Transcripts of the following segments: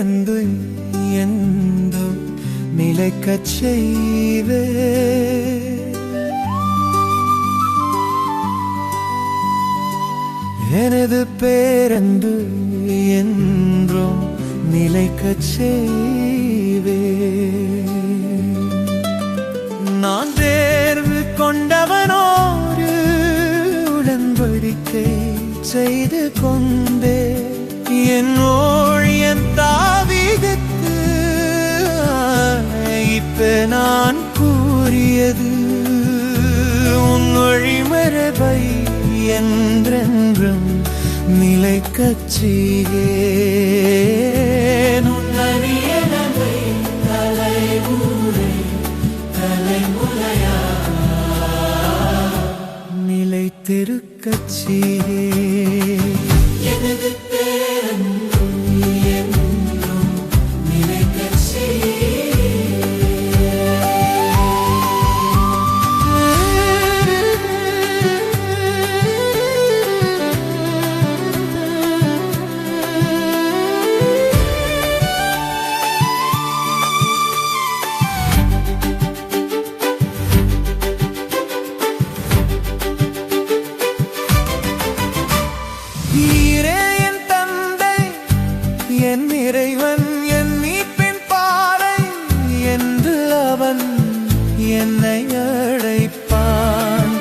இருந்து என்றும் நிலைக்கச் செய்வே? எனது பேரன்பு என்றும் நிலைக்கச் செய்வே. நான் தேர்வு கொண்டவனோரு உடன்படிக்கை செய்து கொண்டே என்னோ கூறியது உன் வழிமரபை என்றென்றும் நிலைக்கச் செய்கேன் நிலைத்திருக்கச் செய்கேன் நீரே என் தந்தை என் இறைவன் என் மீட்பின் பாறை என்று அவன் என்னை அழைப்பான்.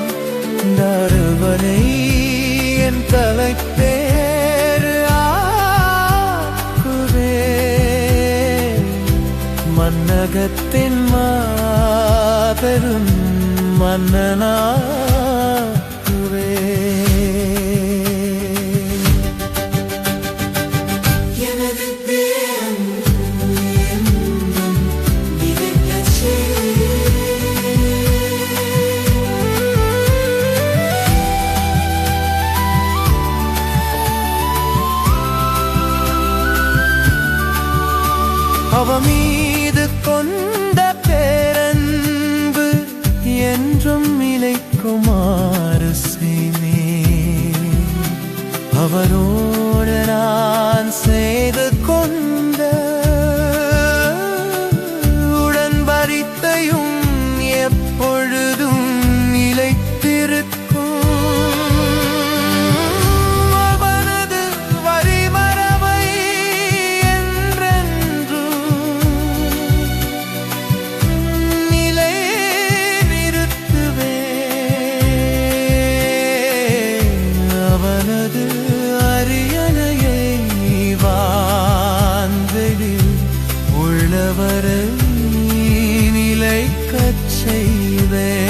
தருவனை என் தலைப்பேறு மன்னகத்தின் மாபெரும் மன்னனா அவமீது கொண்ட பேரன்பு என்றும் நிலைக்குமாறு செய்மே அவரோடு நான் செய்து செய்வே